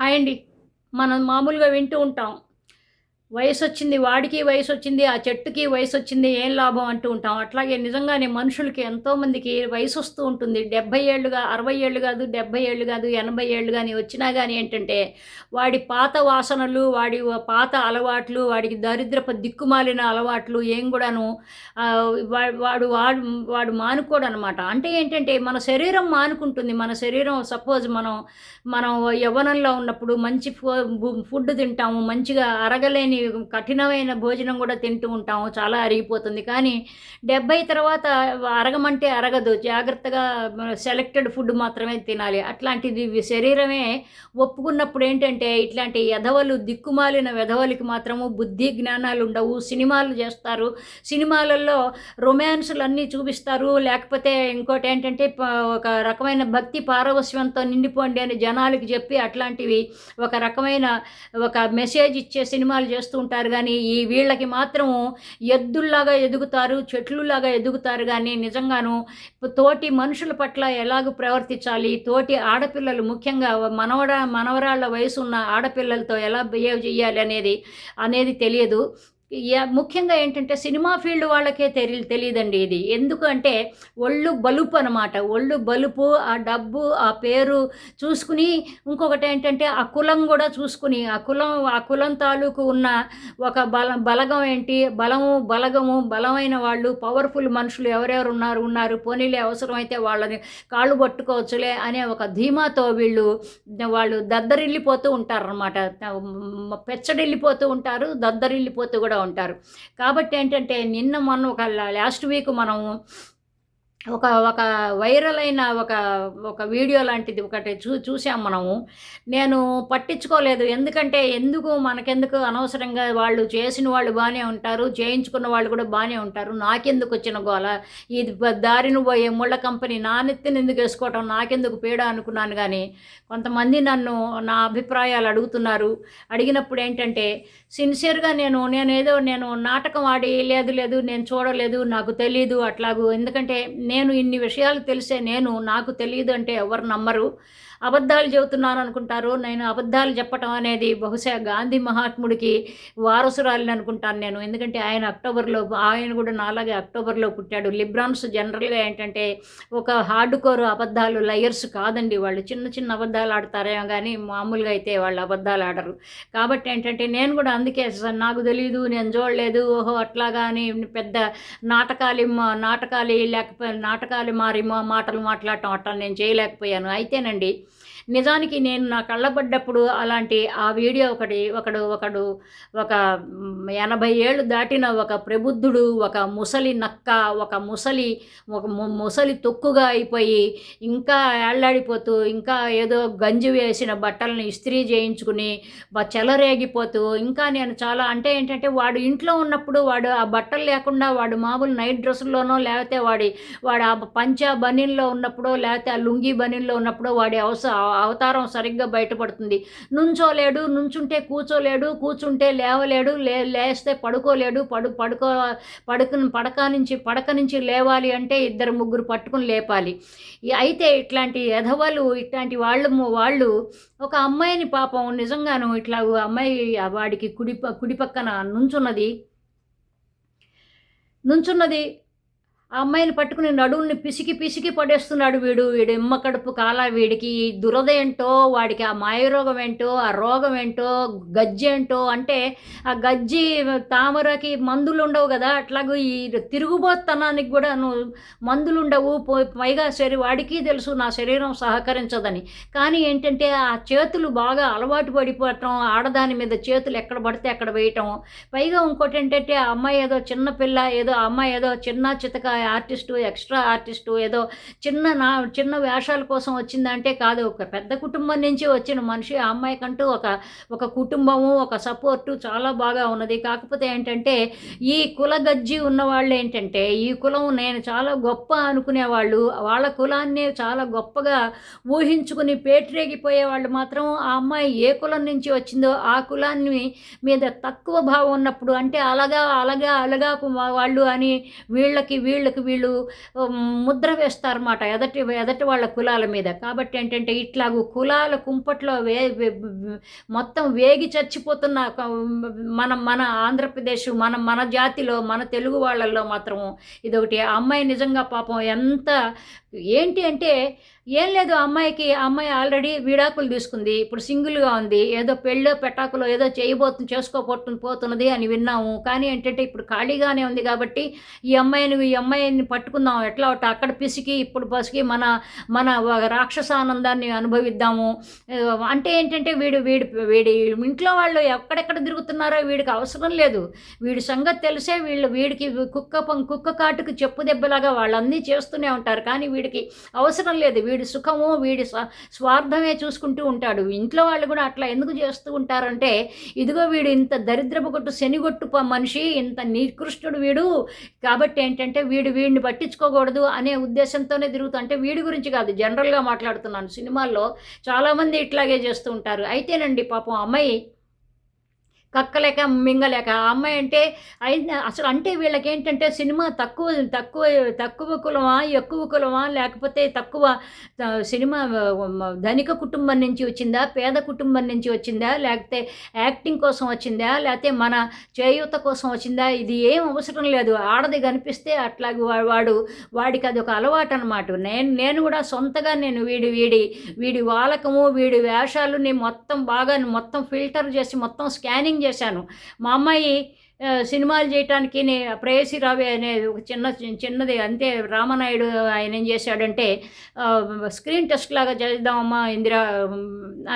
Hi అండి. మనం మామూలుగా వింటూ ఉంటాం. వయసు వచ్చింది వాడికి వయసు వచ్చింది ఆ చెట్టుకి వయసు వచ్చింది ఏం లాభం అంటూ ఉంటాం. అట్లాగే నిజంగానే మనుషులకి ఎంతోమందికి వయసు వస్తూ ఉంటుంది. డెబ్బై ఏళ్ళుగా అరవై ఏళ్ళు కాదు డెబ్బై ఏళ్ళు కాదు ఎనభై ఏళ్ళు కానీ వచ్చినా కానీ ఏంటంటే వాడి పాత వాసనలు వాడి పాత అలవాట్లు వాడికి దరిద్రపు దిక్కుమాలిన అలవాట్లు ఏం కూడాను వాడు వాడు వాడు మానుకోడు అనమాట అంటే ఏంటంటే మన శరీరం మానుకుంటుంది. మన శరీరం సపోజ్ మనం మనం యవ్వనంలో ఉన్నప్పుడు మంచి ఫుడ్ తింటాము మంచిగా అరగలేని కఠినమైన భోజనం కూడా తింటూ ఉంటాము. చాలా అరిగిపోతుంది. కానీ డెబ్బై తర్వాత అరగమంటే అరగదు. జాగ్రత్తగా సెలెక్టెడ్ ఫుడ్ మాత్రమే తినాలి. అట్లాంటిది శరీరమే ఒప్పుకున్నప్పుడు ఏంటంటే ఇట్లాంటి ఎదవలు దిక్కుమాలిన వెధవలకి మాత్రము బుద్ధి జ్ఞానాలు ఉండవు. సినిమాలు చేస్తారు. సినిమాలలో రొమాన్స్లు అన్నీ చూపిస్తారు. లేకపోతే ఇంకోటి ఏంటంటే ఒక రకమైన భక్తి పారవస్యంతో నిండిపోండి అని జనాలకి చెప్పి అట్లాంటివి ఒక రకమైన ఒక మెసేజ్ ఇచ్చే సినిమాలు చేస్తారు చేస్తూ ఉంటారు. కానీ ఈ వీళ్ళకి మాత్రము ఎద్దుల్లాగా ఎదుగుతారు చెట్లులాగా ఎదుగుతారు. కానీ నిజంగాను తోటి మనుషుల పట్ల ఎలాగ ప్రవర్తించాలి? తోటి ఆడపిల్లలు ముఖ్యంగా మనవడ మనవరాళ్ళ వయసు ఉన్న ఆడపిల్లలతో ఎలా బిహేవ్ చేయాలి అనేది అనేది తెలియదు. ముఖ్యంగా ఏంటంటే సినిమా ఫీల్డ్ వాళ్ళకే తెలి తెలియదండి ఇది. ఎందుకంటే ఒళ్ళు బలుపు అనమాట ఒళ్ళు బలుపు ఆ డబ్బు ఆ పేరు చూసుకుని ఇంకొకటి ఏంటంటే ఆ కులం కూడా చూసుకుని ఆ కులం ఆ కులం తాలూకు ఉన్న ఒక బల బలగం ఏంటి? బలము బలగము బలమైన వాళ్ళు పవర్ఫుల్ మనుషులు ఎవరెవరు ఉన్నారు? ఉన్నారు. పోనీలే అవసరమైతే వాళ్ళని కాళ్ళు పట్టుకోవచ్చులే అనే ఒక ధీమాతో వీళ్ళు వాళ్ళు దద్దరిల్లిపోతూ ఉంటారనమాట పెచ్చడిల్లిపోతూ ఉంటారు దద్దరిల్లిపోతూ కూడా ఉంటారు. కాబట్టి ఏంటంటే నిన్న మొన్న ఒక లాస్ట్ వీక్ మనం ఒక ఒక వైరల్ అయిన ఒక ఒక వీడియో లాంటిది ఒకటి చూ చూసాం మనము. నేను పట్టించుకోలేదు. ఎందుకంటే ఎందుకు మనకెందుకు అనవసరంగా వాళ్ళు చేసిన వాళ్ళు బాగానే ఉంటారు చేయించుకున్న వాళ్ళు కూడా బాగానే ఉంటారు. నాకెందుకు వచ్చిన గోల? ఇది దారిని పోయే ముళ్ళ కంపెనీ నా నెత్తిని ఎందుకు వేసుకోవటం? నాకెందుకు పీడ అనుకున్నాను కానీ కొంతమంది నన్ను నా అభిప్రాయాలు అడుగుతున్నారు. అడిగినప్పుడు ఏంటంటే సిన్సియర్గా నేను నేను ఏదో నేను నాటకం ఆడి లేదు లేదు నేను చూడలేదు నాకు తెలియదు అట్లాగూ. ఎందుకంటే నేను నేను ఇన్ని విషయాలు తెలిసే నేను నాకు తెలియదు అంటే ఎవరు నమ్మరు. అబద్ధాలు చెబుతున్నాను అనుకుంటారు నేను అబద్ధాలు చెప్పటం అనేది బహుశా గాంధీ మహాత్ముడికి వారసురాలిని అనుకుంటాను నేను. ఎందుకంటే ఆయన అక్టోబర్లో ఆయన కూడా నాలాగే అక్టోబర్లో పుట్టాడు. లిబ్రాన్స్ జనరల్గా ఏంటంటే ఒక హార్డ్ కోర్ అబద్ధాలు లయర్స్ కాదండి వాళ్ళు. చిన్న చిన్న అబద్ధాలు ఆడతారేమో కానీ మామూలుగా అయితే వాళ్ళు అబద్ధాలు ఆడరు. కాబట్టి ఏంటంటే నేను కూడా అందుకే నాకు తెలియదు నేను చూడలేదు ఓహో అట్లాగా అని పెద్ద నాటకాలు నాటకాలు లేకపోతే నాటకాలు మారి మా మాటలు మాట్లాడటం అట్లా నేను చేయలేకపోయాను. అయితేనండి నిజానికి నేను నా కళ్ళబడ్డప్పుడు అలాంటి ఆ వీడియో ఒకటి ఒకడు ఒకడు ఒక ఎనభై ఏళ్ళు దాటిన ఒక ప్రబుద్ధుడు ఒక ముసలి నక్క ఒక ముసలి ఒక ముసలి తొక్కుగా అయిపోయి ఇంకా ఏళ్ళాడిపోతూ ఇంకా ఏదో గంజి వేసిన బట్టలను ఇస్త్రీ చేయించుకుని చెలరేగిపోతూ ఇంకా నేను చాలా అంటే ఏంటంటే వాడు ఇంట్లో ఉన్నప్పుడు వాడు ఆ బట్టలు లేకుండా వాడు మామూలు నైట్ డ్రెస్సుల్లోనో లేకపోతే వాడి వాడు ఆ పంచా బనీన్లో ఉన్నప్పుడో లేకపోతే ఆ లుంగీ బనీన్లో ఉన్నప్పుడో వాడి అవసరం అవతారం సరిగ్గా బయటపడుతుంది. నుంచోలేడు నుంచుంటే కూర్చోలేడు కూర్చుంటే లేవలేడు లే లేస్తే పడుకోలేడు పడు పడుకో పడుకు పడక నుంచి పడక నుంచి లేవాలి అంటే ఇద్దరు ముగ్గురు పట్టుకుని లేపాలి. అయితే ఇట్లాంటి ఎధవలు ఇట్లాంటి వాళ్ళు వాళ్ళు ఒక అమ్మాయిని పాపం నిజంగాను ఇట్లా అమ్మాయి వాడికి కుడి కుడి పక్కన నుంచున్నది నుంచున్నది ఆ అమ్మాయిని పట్టుకుని నడువుని పిసికి పిసికి పడేస్తున్నాడు వీడు. వీడు ఎమ్మ కడుపు కాల వీడికి. దురద ఏంటో వాడికి ఆ మాయరోగం ఏంటో ఆ రోగం ఏంటో గజ్జి ఏంటో అంటే ఆ గజ్జి తామరకి మందులు ఉండవు కదా. అట్లాగూ ఈ తిరుగుబోతనానికి కూడా నువ్వు మందులు ఉండవు పైగా శరీ వాడికి తెలుసు నా శరీరం సహకరించదని. కానీ ఏంటంటే ఆ చేతులు బాగా అలవాటు పడిపోవటం ఆడదాని మీద చేతులు ఎక్కడ పడితే అక్కడ వేయటం. పైగా ఇంకోటి ఏంటంటే ఆ అమ్మాయి ఏదో చిన్న పిల్ల ఏదో ఆ అమ్మాయి ఏదో చిన్న చితక ఆర్టిస్టు ఎక్స్ట్రా ఆర్టిస్టు ఏదో చిన్న నా చిన్న వేషాల కోసం వచ్చిందంటే కాదు. ఒక పెద్ద కుటుంబం నుంచి వచ్చిన మనిషి ఆ అమ్మాయికంటూ ఒక ఒక కుటుంబము ఒక సపోర్టు చాలా బాగా ఉన్నది. కాకపోతే ఏంటంటే ఈ కుల గజ్జి ఉన్నవాళ్ళు ఏంటంటే ఈ కులం నేను చాలా గొప్ప అనుకునేవాళ్ళు. వాళ్ళ కులాన్ని చాలా గొప్పగా ఊహించుకుని పేటరేగిపోయే వాళ్ళు మాత్రం ఆ అమ్మాయి ఏ కులం నుంచి వచ్చిందో ఆ కులాన్ని మీద తక్కువ భావం ఉన్నప్పుడు అంటే అలాగా అలాగా అలాగా వాళ్ళు అని వీళ్ళకి వీళ్ళు వీళ్ళకి వీళ్ళు ముద్ర వేస్తారన్నమాట ఎదటి ఎదటి వాళ్ళ కులాల మీద. కాబట్టి ఏంటంటే ఇట్లాగూ కులాల కుంపట్లో వే మొత్తం వేగి చచ్చిపోతున్న మన మన ఆంధ్రప్రదేశ్ మన మన జాతిలో మన తెలుగు వాళ్ళల్లో మాత్రం ఇదొకటి. అమ్మాయి నిజంగా పాపం ఎంత ఏంటి అంటే ఏం లేదు ఆ అమ్మాయికి అమ్మాయి ఆల్రెడీ విడాకులు తీసుకుంది ఇప్పుడు సింగిల్గా ఉంది ఏదో పెళ్ళో పెటాకులో ఏదో చేయబోతుంది చేసుకోబోతు పోతున్నది అని విన్నాము. కానీ ఏంటంటే ఇప్పుడు ఖాళీగానే ఉంది కాబట్టి ఈ అమ్మాయిని ఈ అమ్మాయిని పట్టుకుందాం. ఎట్లా ఒకటి అక్కడ పిసికి ఇప్పుడు పసికి మన మన రాక్షసానందాన్ని అనుభవిద్దాము. అంటే ఏంటంటే వీడు వీడి వీడి ఇంట్లో వాళ్ళు ఎక్కడెక్కడ తిరుగుతున్నారో వీడికి అవసరం లేదు. వీడి సంగతి తెలిసే వీళ్ళు వీడికి కుక్క పం- కుక్క కాటుకు చెప్పు దెబ్బలాగా వాళ్ళన్నీ చేస్తూనే ఉంటారు. కానీ వీడికి అవసరం లేదు. వీడి సుఖము వీడి స్వ- స్వార్థమే చూసుకుంటూ ఉంటాడు. ఇంట్లో వాళ్ళు కూడా అట్లా ఎందుకు చేస్తూ ఉంటారంటే ఇదిగో వీడు ఇంత దరిద్రపు కొట్టు శనిగొట్టు మనిషి ఇంత నికృష్టుడు వీడు. కాబట్టి ఏంటంటే వీడు వీడిని పట్టించుకోకూడదు అనే ఉద్దేశంతోనే తిరుగుతూ అంటే వీడి గురించి కాదు జనరల్గా మాట్లాడుతున్నాను. సినిమాల్లో చాలామంది ఇట్లాగే చేస్తూ ఉంటారు. అయితేనండి పాపం అమ్మాయి కక్కలేక మింగలేక. ఆ అమ్మాయి అంటే అసలు అంటే వీళ్ళకి ఏంటంటే సినిమా తక్కువ తక్కువ తక్కువ కులమా ఎక్కువ కులమా లేకపోతే తక్కువ సినిమా ధనిక కుటుంబం నుంచి వచ్చిందా పేద కుటుంబం నుంచి వచ్చిందా లేకపోతే యాక్టింగ్ కోసం వచ్చిందా లేకపోతే మన చేయూత కోసం వచ్చిందా ఇది ఏం అవసరం లేదు. ఆడది కనిపిస్తే అట్లాగే వాడు వాడికి అది ఒక అలవాటు అనమాట నేను నేను కూడా సొంతగా నేను వీడి వీడి వీడి వాలకము వీడి వేషాలని మొత్తం బాగా మొత్తం ఫిల్టర్ చేసి మొత్తం స్కానింగ్ చేశాను. మా అమ్మాయి సినిమాలు చేయటానికి ప్రేయసి రావి అనే ఒక చిన్న చిన్నది అంతే రామనాయుడు ఆయన ఏం చేశాడంటే స్క్రీన్ టెస్ట్ లాగా చేద్దామమ్మా ఇందిరా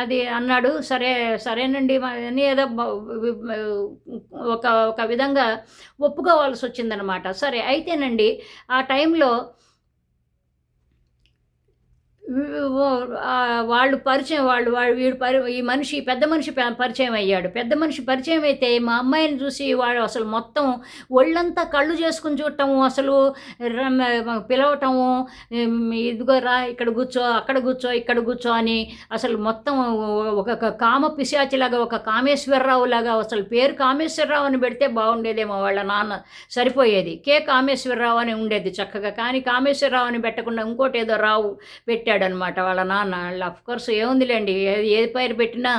అది అన్నాడు. సరే సరేనండి అని ఏదో ఒక ఒక విధంగా ఒప్పుకోవాల్సి వచ్చిందనమాట. సరే అయితేనండి ఆ టైంలో వాళ్ళు పరిచయం వాళ్ళు వాళ్ళు వీడు పరి ఈ మనిషి పెద్ద మనిషి పరిచయం అయ్యాడు. పెద్ద మనిషి పరిచయం అయితే మా అమ్మాయిని చూసి వాడు అసలు మొత్తం ఒళ్ళంతా కళ్ళు చేసుకుని చూడటము అసలు పిలవటము ఇదిగో రా ఇక్కడ కూర్చో అక్కడ కూర్చో ఇక్కడ కూర్చో అని అసలు మొత్తం ఒక కామ పిశాచిలాగా ఒక కామేశ్వరరావు లాగా అసలు పేరు కామేశ్వరరావు అని పెడితే బాగుండేదేమో వాళ్ళ నాన్న సరిపోయేది. కే కామేశ్వరరావు అని ఉండేది చక్కగా. కానీ కామేశ్వరరావు అని పెట్టకుండా ఇంకోటి ఏదో రావు పెట్టాడనమాట వాళ్ళ నాన్న. అఫ్ కోర్స్ ఏముందిలేండి ఏ- పైరు పేరు పెట్టినా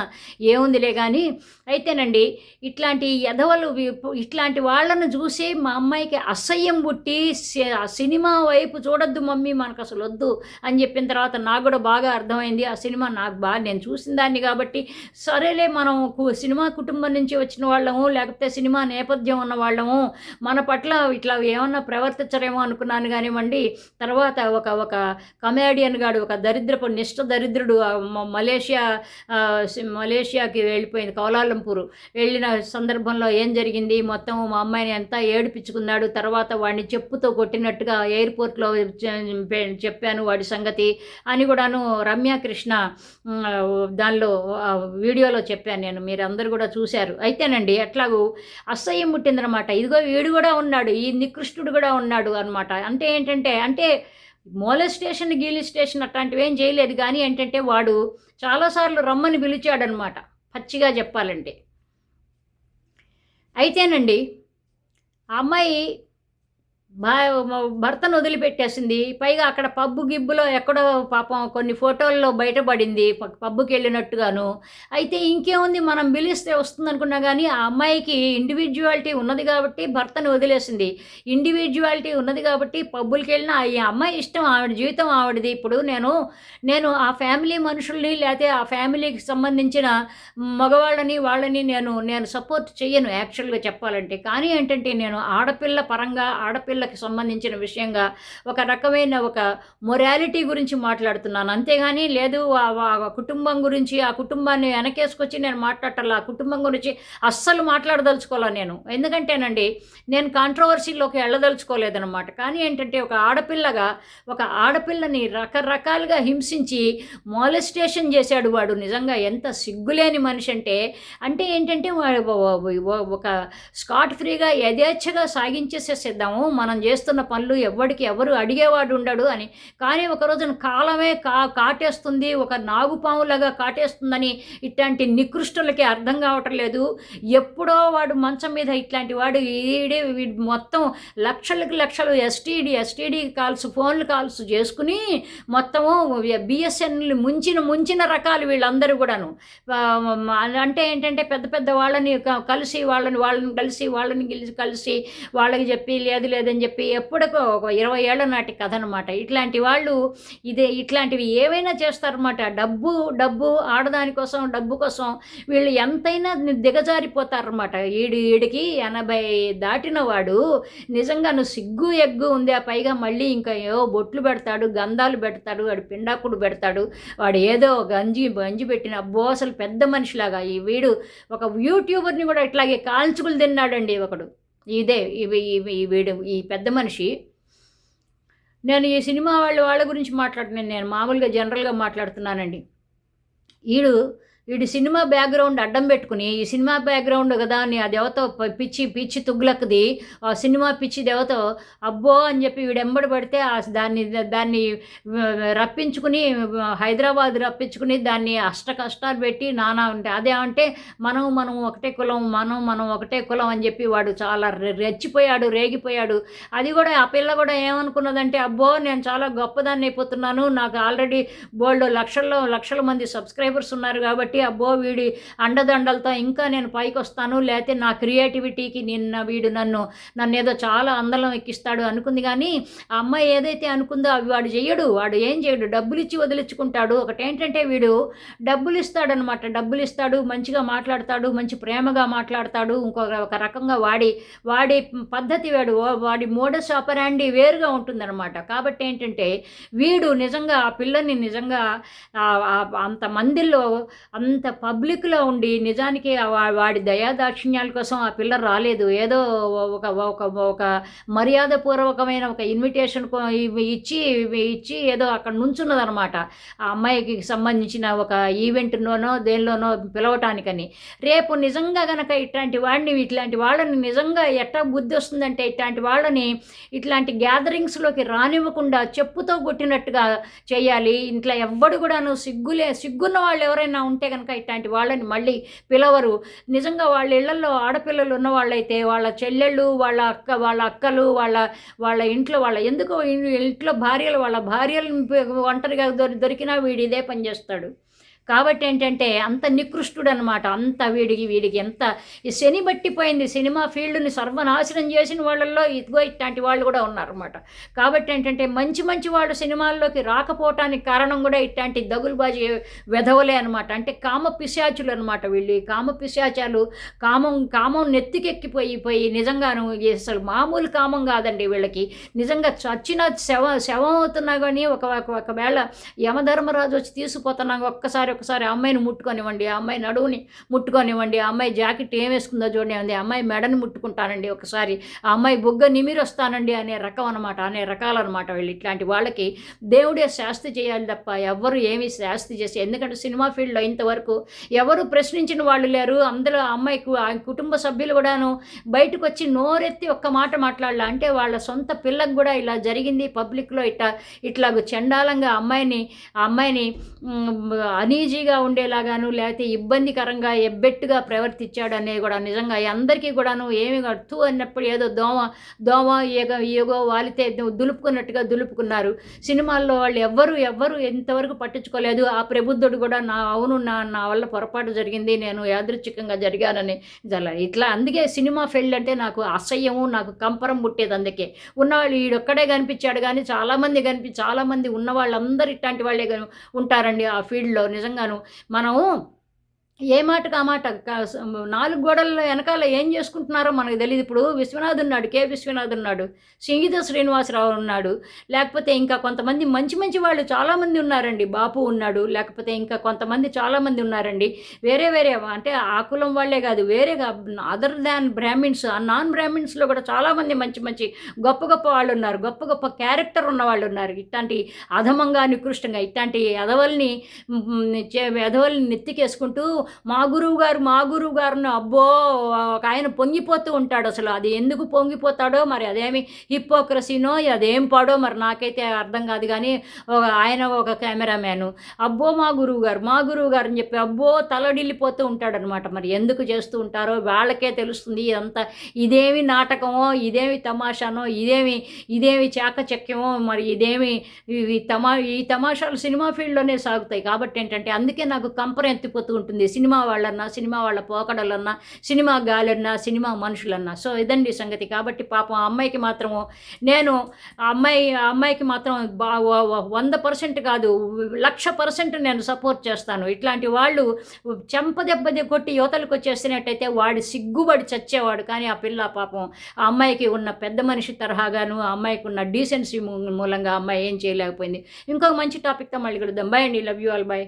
ఏముందిలే కానీ అయితేనండి ఇట్లాంటి ఎదవలు ఇట్లాంటి వాళ్ళను చూసి మా అమ్మాయికి అసహ్యం పుట్టి సి- ఆ సినిమా వైపు చూడొద్దు మమ్మీ మనకు అసలు వద్దు అని చెప్పిన తర్వాత నాకు కూడా బాగా అర్థమైంది. ఆ సినిమా నాకు బాగా నేను చూసిన దాన్ని కాబట్టి సరేలే మనం కు- సినిమా కుటుంబం నుంచి వచ్చిన వాళ్ళము లేకపోతే సినిమా నేపథ్యం ఉన్న వాళ్ళము మన పట్ల ఇట్లా ఏమన్నా ప్రవర్తించరేమో అనుకున్నాను కానివ్వండి. తర్వాత ఒక ఒక కమేడియన్ గాడు ఒక దరిద్రపు నిష్ఠ దరిద్రుడు మలేషియా మలేషియాకి వెళ్ళిపోయింది కౌలాలంపూర్. వెళ్ళిన సందర్భంలో ఏం జరిగింది? మొత్తం మా అమ్మాయిని అంతా ఏడిపించుకున్నాడు. తర్వాత వాడిని చెప్పుతో కొట్టినట్టుగా ఎయిర్పోర్ట్లో చెప్పాను వాడి సంగతి అని కూడాను రమ్యకృష్ణ దానిలో వీడియోలో చెప్పాను నేను. మీరు అందరు కూడా చూశారు. అయితేనండి ఎట్లాగూ అసహ్యం పుట్టిందనమాట. ఇదిగో వీడు కూడా ఉన్నాడు ఈ నికృష్టుడు కూడా ఉన్నాడు అనమాట. అంటే ఏంటంటే అంటే మోలెస్టేషన్ గీలి స్టేషన్ అట్లాంటివి ఏం చేయలేదు. కానీ ఏంటంటే వాడు చాలాసార్లు రమ్మని పిలిచాడనమాట పచ్చిగా చెప్పాలంటే. అయితేనండి ఆ అమ్మాయి భర్తను వదిలిపెట్టేసింది. పైగా అక్కడ పబ్బు గిబ్బులో ఎక్కడో పాపం కొన్ని ఫోటోల్లో బయటపడింది పబ్బుకి వెళ్ళినట్టుగాను. అయితే ఇంకేముంది మనం పిలిస్తే వస్తుంది అనుకున్నా కానీ ఆ అమ్మాయికి ఇండివిజువాలిటీ ఉన్నది కాబట్టి భర్తను వదిలేసింది. ఇండివిజువాలిటీ ఉన్నది కాబట్టి పబ్బులకి వెళ్ళినా ఈ అమ్మాయి ఇష్టం ఆవిడ జీవితం ఆవిడది. ఇప్పుడు నేను నేను ఆ ఫ్యామిలీ మనుషుల్ని లేకపోతే ఆ ఫ్యామిలీకి సంబంధించిన మగవాళ్ళని వాళ్ళని నేను నేను సపోర్ట్ చెయ్యను యాక్చువల్గా చెప్పాలంటే. కానీ ఏంటంటే నేను ఆడపిల్ల పరంగా ఆడపిల్ల ఆడపిల్లకి సంబంధించిన విషయంగా ఒక రకమైన ఒక మొరాలిటీ గురించి మాట్లాడుతున్నాను. అంతేగాని లేదు ఆ కుటుంబం గురించి ఆ కుటుంబాన్ని వెనకేసుకొచ్చి నేను మాట్లాడాల ఆ కుటుంబం గురించి అస్సలు మాట్లాడదలుచుకోవాలా నేను. ఎందుకంటేనండి నేను కాంట్రవర్సీలోకి వెళ్ళదలుచుకోలేదన్నమాట. కానీ ఏంటంటే ఒక ఆడపిల్లగా ఒక ఆడపిల్లని రకరకాలుగా హింసించి మాలెస్టేషన్ చేశాడు వాడు. నిజంగా ఎంత సిగ్గులేని మనిషి అంటే అంటే ఏంటంటే ఒక స్కాట్ ఫ్రీగా యథేచ్ఛగా సాగించేసేసేద్దాము. మన మనం చేస్తున్న పనులు ఎవరికి ఎవరు అడిగేవాడు ఉండడు అని. కానీ ఒక రోజున కాలమే కా కాటేస్తుంది ఒక నాగుపాములాగా కాటేస్తుందని ఇట్లాంటి నికృష్టులకి అర్థం కావటం లేదు. ఎప్పుడో వాడు మంచం మీద ఇట్లాంటి వాడు ఈడి వీడు మొత్తం లక్షలకు లక్షలు ఎస్టీడీ ఎస్టీడీ కాల్స్ ఫోన్లు కాల్స్ చేసుకుని మొత్తము బిఎస్ఎన్ఎల్ ముంచిన ముంచిన రకాలు వీళ్ళందరూ కూడాను. అంటే ఏంటంటే పెద్ద పెద్ద వాళ్ళని కలిసి వాళ్ళని వాళ్ళని కలిసి వాళ్ళని గెలిచి కలిసి వాళ్ళకి చెప్పి లేదు లేదని చెప్పి ఎప్పటికో ఒక ఇరవై ఏళ్ళ నాటి కథ అనమాట ఇట్లాంటి వాళ్ళు ఇదే ఇట్లాంటివి ఏవైనా చేస్తారన్నమాట. డబ్బు డబ్బు ఆడదాని కోసం డబ్బు కోసం వీళ్ళు ఎంతైనా దిగజారిపోతారన్నమాట. ఈడు ఈడికి ఎనభై దాటిన వాడు నిజంగా నువ్వు సిగ్గు ఎగ్గు ఉంది. ఆ పైగా మళ్ళీ ఇంకా ఏవో బొట్లు పెడతాడు గంధాలు పెడతాడు వాడు పిండాకుడు పెడతాడు. వాడు ఏదో గంజి గంజి పెట్టిన అబ్బో అసలు పెద్ద మనిషిలాగా. ఈ వీడు ఒక యూట్యూబర్ని కూడా ఇట్లాగే కాల్చుకులు తిన్నాడండి ఒకడు. ఇదే ఇవి ఇవి ఈ వీడు ఈ పెద్ద మనిషి. నేను ఈ సినిమా వాళ్ళ వాళ్ళ గురించి మాట్లాడుతున్నాను నేను మామూలుగా జనరల్గా మాట్లాడుతున్నానండి. వీడు వీడి సినిమా బ్యాక్గ్రౌండ్ అడ్డం పెట్టుకుని ఈ సినిమా బ్యాక్గ్రౌండ్ కదా అని ఆ దేవత పిచ్చి పిచ్చి తుగ్లక్ది ఆ సినిమా పిచ్చి దేవత అబ్బో అని చెప్పి వీడు ఎంబడి పడితే ఆ దాన్ని దాన్ని రప్పించుకుని హైదరాబాద్ రప్పించుకుని దాన్ని అష్ట కష్టాలు పెట్టి నానా ఉంటే అదే అంటే మనం మనం ఒకటే కులం మనం మనం ఒకటే కులం అని చెప్పి వాడు చాలా రెచ్చిపోయాడు రేగిపోయాడు. అది కూడా ఆ పిల్ల కూడా ఏమనుకున్నదంటే అబ్బో నేను చాలా గొప్పదాన్ని అయిపోతున్నాను. నాకు ఆల్రెడీ బోల్డ్ లక్షల్లో లక్షల మంది సబ్స్క్రైబర్స్ ఉన్నారు కాబట్టి అబ్బో వీడి అండదండలతో ఇంకా నేను పైకి వస్తాను లేకపోతే నా క్రియేటివిటీకి నిన్న వీడు నన్ను నన్ను ఏదో చాలా అందలం ఎక్కిస్తాడు అనుకుంది. కానీ ఆ అమ్మాయి ఏదైతే అనుకుందో అవి వాడు చెయ్యడు. వాడు ఏం చేయడు డబ్బులు ఇచ్చి వదిలించుకుంటాడు. ఒకటేంటంటే వీడు డబ్బులు ఇస్తాడనమాట డబ్బులు ఇస్తాడు మంచిగా మాట్లాడతాడు మంచి ప్రేమగా మాట్లాడతాడు ఇంకొక ఒక రకంగా వాడి వాడి పద్ధతి వాడు. వాడి మోడస్ ఆపరాండి వేరుగా ఉంటుందన్నమాట కాబట్టి ఏంటంటే వీడు నిజంగా ఆ పిల్లని నిజంగా అంత మందిలో అంత పబ్లిక్లో ఉండి నిజానికి వా- వాడి దయాదాక్షిణ్యాల కోసం ఆ పిల్ల రాలేదు. ఏదో ఒక ఒక ఒక మర్యాదపూర్వకమైన ఒక ఇన్విటేషన్ ఇచ్చి ఇచ్చి ఏదో అక్కడ నుంచున్నదనమాట ఆ అమ్మాయికి సంబంధించిన ఒక ఈవెంట్లోనో దేనిలోనో పిలవటానికని. రేపు నిజంగా గనక ఇట్లాంటి వాడిని ఇట్లాంటి వాళ్ళని నిజంగా ఎట్టా బుద్ధి వస్తుందంటే ఇట్లాంటి వాళ్ళని ఇట్లాంటి గ్యాదరింగ్స్లోకి రానివ్వకుండా చెప్పుతో కొట్టినట్టుగా చేయాలి. ఇంట్లో ఎవ్వడు కూడాను సిగ్గులే సిగ్గున్న వాళ్ళు ఎవరైనా ఉంటే కనుక ఇట్లాంటి వాళ్ళని మళ్ళీ పిలవరు. నిజంగా వాళ్ళ ఇళ్ళలో ఆడపిల్లలు ఉన్న వాళ్ళైతే వాళ్ళ చెల్లెళ్ళు వాళ్ళ అక్క వాళ్ళ అక్కలు వాళ్ళ వాళ్ళ ఇంట్లో వాళ్ళ ఎందుకో ఇంట్లో భార్యలు వాళ్ళ భార్యలు ఒంటరిగా దొరికినా వీడు ఇదే పని చేస్తాడు. కాబట్టి ఏంటంటే అంత నికృష్టుడు అనమాట అంత వీడికి వీడికి ఎంత ఈ శని బట్టిపోయింది. సినిమా ఫీల్డ్ని సర్వనాశనం చేసిన వాళ్ళల్లో ఇదిగో ఇట్లాంటి వాళ్ళు కూడా ఉన్నారన్నమాట. కాబట్టి ఏంటంటే మంచి మంచి వాళ్ళు సినిమాల్లోకి రాకపోవటానికి కారణం కూడా ఇట్లాంటి దగులుబాజీ వెధవలే అనమాట అంటే కామ పిశాచులు అనమాట వీళ్ళు. ఈ కామ పిశాచాలు కామం కామం నెత్తికెక్కిపోయి పోయి నిజంగాను అసలు మామూలు కామం కాదండి వీళ్ళకి. నిజంగా చచ్చిన శవ శవం అవుతున్నా కానీ ఒక ఒక- ఒకవేళ యమధర్మరాజు వచ్చి తీసుకుపోతున్నా ఒక్కసారి ఒకసారి ఆ అమ్మాయిని ముట్టుకొనివ్వండి ఆ అమ్మాయి నడువుని ముట్టుకొనివ్వండి ఆ అమ్మాయి జాకెట్ ఏం వేసుకుందో చూడండి ఆ అమ్మాయి మెడని ముట్టుకుంటానండి ఒకసారి. ఆ అమ్మాయి బుగ్గ నిమిరి వస్తానండి అనే రకం అనమాట అనే రకాలన్నమాట వీళ్ళు. ఇట్లాంటి వాళ్ళకి దేవుడే శాస్తి చేయాలి తప్ప ఎవ్వరు ఏమీ శాస్తి చేసి ఎందుకంటే సినిమా ఫీల్డ్లో ఇంతవరకు ఎవరు ప్రశ్నించిన వాళ్ళు లేరు. అందులో ఆ అమ్మాయికి ఆ కుటుంబ సభ్యులు కూడాను బయటకు వచ్చి నోరెత్తి ఒక్క మాట మాట్లాడాల. అంటే వాళ్ళ సొంత పిల్లకు కూడా ఇలా జరిగింది పబ్లిక్లో. ఇట్లా ఇట్లాగ చండాలంగా అమ్మాయిని ఆ అమ్మాయిని అని అనీజీగా ఉండేలాగాను లేకపోతే ఇబ్బందికరంగా ఎబ్బెట్టుగా ప్రవర్తించాడు అనేది కూడా నిజంగా అందరికీ కూడాను ఏమి కడుతూ అన్నప్పుడు ఏదో దోమ దోమ ఏగ ఏగో వాలితే దులుపుకున్నట్టుగా దులుపుకున్నారు. సినిమాల్లో వాళ్ళు ఎవ్వరు ఎవ్వరు ఎంతవరకు పట్టించుకోలేదు. ఆ ప్రబుద్ధుడు కూడా నా అవును నా నా వల్ల పొరపాటు జరిగింది నేను యాదృచ్ఛికంగా జరిగానని జల ఇట్లా అందుకే సినిమా ఫీల్డ్ అంటే నాకు అసహ్యము నాకు కంపరం పుట్టేది అందుకే. ఉన్నవాళ్ళు ఈడొక్కడే కనిపించాడు కానీ చాలామంది కనిపి చాలామంది ఉన్న వాళ్ళందరూ ఇట్లాంటి వాళ్ళే ఉంటారండి ఆ ఫీల్డ్లో. నిజంగా నిజంగాను. మనము ఏ మాటకు ఆ మాట? నాలుగు గోడల వెనకాల ఏం చేసుకుంటున్నారో మనకు తెలియదు ఇప్పుడు విశ్వనాథ్ ఉన్నాడు కే. విశ్వనాథ్ ఉన్నాడు సింగీత శ్రీనివాసరావు ఉన్నాడు లేకపోతే ఇంకా కొంతమంది మంచి మంచి వాళ్ళు చాలామంది ఉన్నారండి. బాపు ఉన్నాడు లేకపోతే ఇంకా కొంతమంది చాలామంది ఉన్నారండి. వేరే వేరే అంటే ఆ కులం వాళ్ళే కాదు వేరేగా అదర్ దాన్ బ్రాహ్మిన్స్ ఆ నాన్ బ్రాహ్మిన్స్లో కూడా చాలామంది మంచి మంచి గొప్ప గొప్ప వాళ్ళు ఉన్నారు. గొప్ప గొప్ప క్యారెక్టర్ ఉన్న వాళ్ళు ఉన్నారు. ఇట్లాంటి అధమంగా నికృష్టంగా ఇట్లాంటి ఎదవల్ని చే- ఎదవల్ని నెత్తికేసుకుంటూ మా గురువు గారు మా గురువు గారిని అబ్బో ఒక ఆయన పొంగిపోతూ ఉంటాడు అసలు. అది ఎందుకు పొంగిపోతాడో మరి అదేమి హిపోక్రసీనో అదేం పాడో మరి నాకైతే అర్థం కాదు కానీ ఒక ఆయన ఒక కెమెరామ్యాను. అబ్బో మా గురువు గారు మా గురువు గారు అని చెప్పి అబ్బో తలడిల్లిపోతూ ఉంటాడనమాట మరి. ఎందుకు చేస్తూ ఉంటారో వాళ్ళకే తెలుస్తుంది ఇదంతా. ఇదేమి నాటకమో ఇదేమి తమాషానో ఇదేమి ఇదేమి చాకచక్యమో మరి ఇదేమి ఈ తమా ఈ తమాషాలు సినిమా ఫీల్డ్లోనే సాగుతాయి. కాబట్టి ఏంటంటే అందుకే నాకు కంపరం ఎత్తిపోతూ ఉంటుంది సినిమా వాళ్ళన్నా సినిమా వాళ్ళ పోకడలన్నా సినిమా గాలన్నా సినిమా మనుషులన్నా. సో ఇదండి సంగతి. కాబట్టి పాపం ఆ అమ్మాయికి మాత్రము నేను ఆ అమ్మాయి ఆ అమ్మాయికి మాత్రం బా వ- వంద పర్సెంట్ కాదు లక్ష పర్సెంట్ నేను సపోర్ట్ చేస్తాను. ఇట్లాంటి వాళ్ళు చెంపదెబ్బది కొట్టి యువతలకు వచ్చేసినట్టయితే వాడు సిగ్గుబడి చచ్చేవాడు. కానీ ఆ పిల్ల పాపం ఆ అమ్మాయికి ఉన్న పెద్ద మనిషి తరహాగాను ఆ అమ్మాయికి ఉన్న డీసెన్సీ మూలంగా అమ్మాయి ఏం చేయలేకపోయింది. ఇంకొక మంచి టాపిక్తో మళ్ళీ కలుద్దాం. బాయ్ అండి. Love you all bye